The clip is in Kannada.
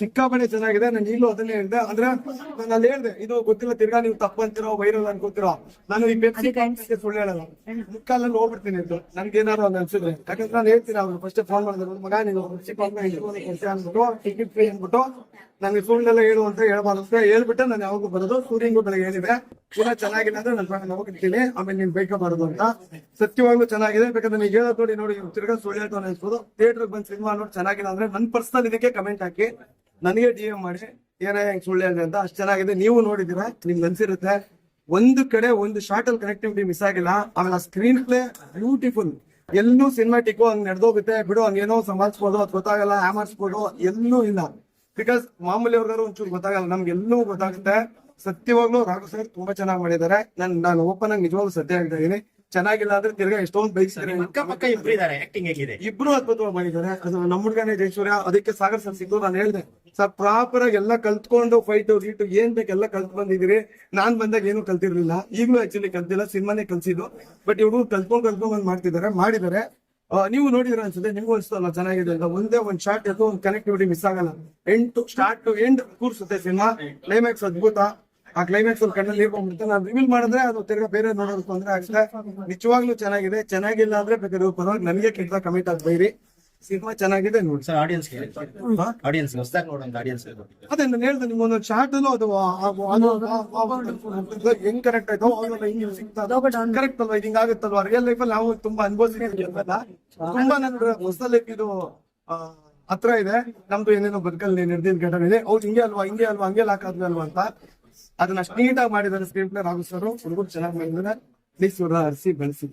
ಸಿಕ್ಕಾಪಟ್ಟೆ ಚೆನ್ನಾಗಿದೆ. ನಾನು ಈಗಲೂ ಅದನ್ನೇ ಹೇಳಿದೆ. ಅಂದ್ರೆ ನಾನು ಅಲ್ಲಿ ಹೇಳಿದೆ ಇದು ಗೊತ್ತಿಲ್ಲ ತಿರ್ಗಾ ನೀವು ತಪ್ಪಂತಿರೋ ವೈರಲ್ ಅನ್ಕೋತಿರೋ ನಾನು ಈ ಪೆಪ್ಸಿ ಸುಳ್ಳು ಹೇಳಲ್ಲ. ಮುಕ್ಕಲ್ಲಿ ಹೋಗ್ಬಿಡ್ತೀನಿ ಇದು. ನನ್ಗೆ ಏನಾದ್ರು ಒಂದು ಅನ್ಸಿದ್ರೆ. ಯಾಕಂದ್ರೆ ನಾನು ಹೇಳ್ತೀನಿ ಅವ್ರು ಫಸ್ಟ್ ಫೋನ್ ಮಾಡಿದ್ರು. ಮಗ ನೀನು ಅನ್ಬಿಟ್ಟು ಟಿಕೆಟ್ ಫ್ರೀ ಅಂದ್ಬಿಟ್ಟು ನನಗೆ ಸುಳ್ಳೆಲ್ಲ ಹೇಳು ಅಂತ ಹೇಳ್ಬಾರ್ದು ಹೇಳ್ಬಿಟ್ಟು ನಾನು ಯಾವಾಗ ಬರೋದು. ಸೂರ್ಯಂಗು ಬೆಳಗ್ಗೆ ಹೇಳಿದೆ. ಪುನಃ ಚೆನ್ನಾಗಿಲ್ಲ ಅಂದ್ರೆ ನಾನು ಹೋಗಿರ್ತೀನಿ ಆಮೇಲೆ ನೀನ್ ಬೇಕ ಬರೋದು ಅಂತ. ಸತ್ಯವಾಗ್ಲೂ ಚೆನ್ನಾಗಿದೆ. ಬೇಕಾದ್ರೆ ನೀವು ಹೇಳೋದು ನೋಡಿ ನೋಡಿ ತಿರ್ಗಾ ಸುಳ್ಳು ಹೇಳ್ತಾನೆ ಅನ್ಸ್ಬೋದು ಥಿಯೇಟರ್ ಬಂದು ಸಿನಿಮಾ ನೋಡಿ ಚೆನ್ನಾಗಿಲ್ಲ ಅಂದ್ರೆ ನನ್ನ ಪರ್ಸನಲ್ ಇದಕ್ಕೆ ಕಮೆಂಟ್ ಹಾಕಿ. ನನಗೆ ಡಿ ಎಂ ಮಾಡಿ, ಏನೇ ಹೆಂಗ್ ಸುಳ್ಳು ಹೇಳಿದೆ ಅಂತ ಅಷ್ಟು ಚೆನ್ನಾಗಿದೆ. ನೀವು ನೋಡಿದೀರಾ ನಿಮ್ಗೆ ಅನ್ಸಿರುತ್ತೆ, ಒಂದು ಕಡೆ ಒಂದು ಶಾರ್ಟ್ ಅಲ್ಲಿ ಕನೆಕ್ಟಿವಿಟಿ ಮಿಸ್ ಆಗಿಲ್ಲ, ಆಮೇಲೆ ಸ್ಕ್ರೀನ್ ಪ್ಲೇ ಬ್ಯೂಟಿಫುಲ್ ಎಲ್ಲೂ ಸಿನಿಮಾಟಿಕ್ಕು ಹಂಗ್ ನಡೆದೋಗುತ್ತೆ. ಬಿಡು, ಹಂಗೇನೋ ಸಂಭಾಳಿಸ್ಬೋದು, ಅದು ಗೊತ್ತಾಗಲ್ಲ ಆಮರ್ಸ್ಬೋದು ಎಲ್ಲೂ ಇಲ್ಲ. ಬಿಕಾಸ್ ಮಾಮೂಲಿ ಅವ್ರಿಗಾರು ಒಂಚೂರು ಗೊತ್ತಾಗಲ್ಲ, ನಮ್ಗೆ ಎಲ್ಲೂ ಗೊತ್ತಾಗುತ್ತೆ. ಸತ್ಯವಾಗ್ಲೂ ರಾಘು ಸರ್ ತುಂಬಾ ಚೆನ್ನಾಗಿ ಮಾಡಿದ್ದಾರೆ. ನಾನು ನಾನು ಓಪನ್ ಆಗಿ ನಿಜವಾಗ್ಲೂ ಸತ್ಯ ಹೇಳ್ತಾ ಇದೀನಿ ಚೆನ್ನಾಗಿಲ್ಲ ಅಂದ್ರೆ ತಿರ್ಗಾ ಎಷ್ಟೊಂದು ಬೈಕ್ ಅಕ್ಕ ಪಕ್ಕ ಇಬ್ರು ಇದಾರೆ ಆಕ್ಟಿಂಗ್ ಹೇಗಿದೆ? ಇಬ್ರು ಅದ್ಭುತವಾಗಿ ಮಾಡಿದ್ದಾರೆ. ಅದು ನಮ್ಮ ಹುಡುಗನೇ ಜೈಶ್ವರ್ಯ ಅದಕ್ಕೆ ಸಾಗರ್ ಸರ್ ಸಿಕ್ಕು ನಾನು ಹೇಳಿದೆ ಸರ್ ಪ್ರಾಪರ್ ಆಗಿ ಎಲ್ಲ ಕಲ್ತ್ಕೊಂಡು ಫೈಟ್ ಗೀಟು ಏನ್ ಬೇಕು ಎಲ್ಲ ಕಲ್ತ್ ಬಂದಿದ್ದೀರಿ. ನಾನ್ ಬಂದಾಗ ಏನು ಕಲ್ತಿರ್ಲಿಲ್ಲ. ಈಗಲೂ ಆಕ್ಚುಲಿ ಕಲ್ತಿಲ್ಲ ಸಿನಿಮಾನೇ ಕಲ್ಸಿದ್ದು. ಬಟ್ ಇವರು ಕಲ್ತ್ಕೊಂಡ್ ಕಲ್ತ್ಕೊಂಡ್ ಬಂದ್ ಮಾಡ್ತಿದ್ದಾರೆ ಮಾಡಿದ್ದಾರೆ. ನೀವು ನೋಡಿದ್ರ ಅನ್ಸುತ್ತೆ ನಿಮ್ಗೂ ಅಲ್ಲ ಚೆನ್ನಾಗಿದೆ ಅಂತ. ಒಂದೇ ಒಂದ್ ಶಾರ್ಟ್ ಎದ್ದು ಒಂದು ಕನೆಕ್ಟಿವಿಟಿ ಮಿಸ್ ಆಗಲ್ಲ. ಎಂಟು ಸ್ಟಾರ್ಟ್ ಟು ಎಂಡ್ ಕೂರ್ಸುತ್ತೆ ಸಿನಿಮಾ. ಕ್ಲೈಮ್ಯಾಕ್ಸ್ ಅದ್ಭುತ. ಆ ಕ್ಲೈಮ್ಯಾಕ್ಸ್ ಅಲ್ಲಿ ಕಣ್ಣಲ್ಲಿ ನೀರು ಬಂದ್ಬಿಡುತ್ತೆ ನಾನು ರಿವೀಲ್ ಮಾಡಿದ್ರೆ ಅದು ತಿರ್ಗಾ ಬೇರೆ ನೋಡೋದಕ್ಕೆ ತೊಂದ್ರೆ ಆಗುತ್ತೆ. ನಿಜವಾಗ್ಲೂ ಚೆನ್ನಾಗಿದೆ. ಚೆನ್ನಾಗಿಲ್ಲ ಅಂದ್ರೆ ಬೇಕಾದ್ರೆ ಪರವಾಗಿ ನನಗೆ ಕೆಟ್ಟ ಕಮಿಟ್ ಆಗ್ಬೈರಿ ಸಿನಿಮಾ ಚೆನ್ನಾಗಿದೆ ನೋಡಿ. ಸರ್ ಆಡಿಯನ್ಸ್ ಆಡಿಯನ್ಸ್ ಹೊಸದಾಗಿ ನೋಡೋಂತ ಆಡಿಯನ್ಸ್ ಅದೇ ನಾನು ಹೇಳ್ದೆ ನಿಮ್ಗೆ ಒಂದೊಂದು ಶಾರ್ಟ್ ಅಲ್ಲೂ ಅದು ಹೆಂಗ್ ಕರೆಕ್ಟ್ ಆಯ್ತು ಅವಾಗೆಲ್ಲ ಹಿಂಗ್ ಸಿಗ್ತದ ಕರೆಕ್ಟ್ ಅಲ್ವಾ? ಇದು ಹಿಂಗ್ ಆಗುತ್ತಲ್ವಾ? ರಿಯಲ್ ಲೈಫ್ ಅಲ್ಲಿ ನಾವು ತುಂಬಾ ಅನುಭವಿಸಿದ್ದೀವಿ ಅಲ್ವಾ? ತುಂಬಾ ನನ್ನ ಹೊಸ ಲೈಫ್ ಇದು ಆ, ಹತ್ರ ಇದೆ. ನಮ್ದು ಏನೇನೋ ಬದುಕಲ್ಲಿ ನಡೆದಿದ್ದ ಘಟನೆ ಇದೆ. ಅವ್ರು ಹಿಂಗೆ ಅಲ್ವಾ ಹಿಂಗೆ ಅಲ್ವಾ ಹಂಗೆ ಲಾಕಾದ್ವಿ ಅಲ್ವಾ ಅಂತ. ಅದನ್ನ ನೀಟಾಗಿ ಮಾಡಿದ್ದಾರೆ ಸ್ಕ್ರೀನ್ ಪ್ಲೇ ರಾಘು ಸರ್ ಹುಡುಗರು ಚೆನ್ನಾಗಿ ಮಾಡಿದ್ದಾರೆ. ಪ್ಲೀಸ್ ಹರಿಸಿ ಬೆಳೆಸಿ.